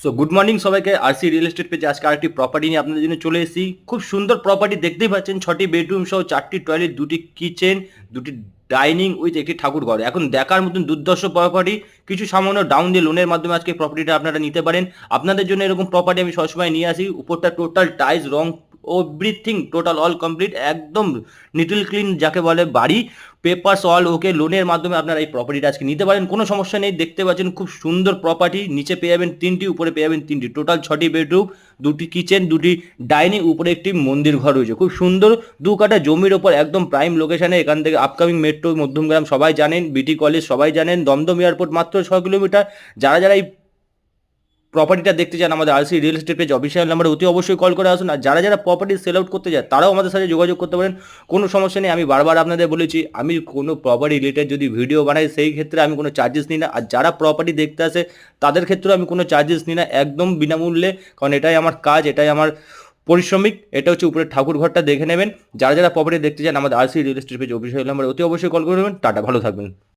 So good morning সবাইকে RC real estate পেজে আজকে আরেকটি প্রপার্টি নিয়ে আপনাদের জন্য চলে এসেছি। খুব সুন্দর প্রপার্টি দেখতেই পাচ্ছেন, ছটি বেডরুম সহ চারটি টয়লেট দুটি কিচেন দুটি ডাইনিং উইথ একটি ঠাকুর ঘর। এখন দেখার মতন দুর্দর্শ প্রপার্টি কিছু সামান্য ডাউন দিয়ে লোনের মাধ্যমে আজকে প্রপার্টিটা আপনারা নিতে পারেন। আপনাদের জন্য এরকম প্রপার্টি আমি সবসময় নিয়ে আসি। উপরটা টোটাল টাইলস রং এভরিথিং টোটাল অল কমপ্লিট একদম নিটিল ক্লিন যাকে বলে বাড়ি পেপারস অল ওকে লোনের মাধ্যমে আপনারা এই প্রপার্টিটা আজকে নিতে পারেন, কোনো সমস্যা নেই, দেখতে পাচ্ছেন খুব সুন্দর প্রপার্টি নিচে পেয়ে যাবেন তিনটি, উপরে পেয়ে যাবেন তিনটি টোটাল ছটি বেডরুম দুটি কিচেন দুটি ডাইনিং উপরে একটি মন্দির ঘর রয়েছে, খুব সুন্দর, দু কাটা জমির ওপর একদম প্রাইম লোকেশনে এখান থেকে আপকামিং মেট্রো মধ্যমগ্রাম সবাই জানেন বিটি কলেজ সবাই জানেন, দমদম এয়ারপোর্ট মাত্র ছ কিলোমিটার, যারা যারা এই প্রপার্টিটা দেখতে চান, আমাদের RC real estate page official নাম্বারে অতি অবশ্যই কল করে আসুন। আর যারা যারা প্রপার্টি সেল আউট করতে যায় তারাও আমাদের সাথে যোগাযোগ করতে পারেন। কোনো সমস্যা নেই, আমি বারবার আপনাদের বলেছি, আমি কোনো প্রপার্টি রিলেটেড যদি ভিডিও বানাই, সেই ক্ষেত্রে আমি কোনো চার্জেস নিই না। আর যারা প্রপার্টি দেখতে আসে, তাদের ক্ষেত্রেও আমি কোনো চার্জেস নিই না, একদম বিনামূল্যে। কারণ এটাই আমার কাজ, এটাই আমার পরিশ্রমিক, এটা হচ্ছে উপরে ঠাকুর ঘরটা দেখে নেবেন। যারা যারা প্রপার্টি দেখতে চান, আমাদের RC real estate page official নাম্বারে অতি অবশ্যই কল করে নেবেন। টাটা, ভালো থাকবেন।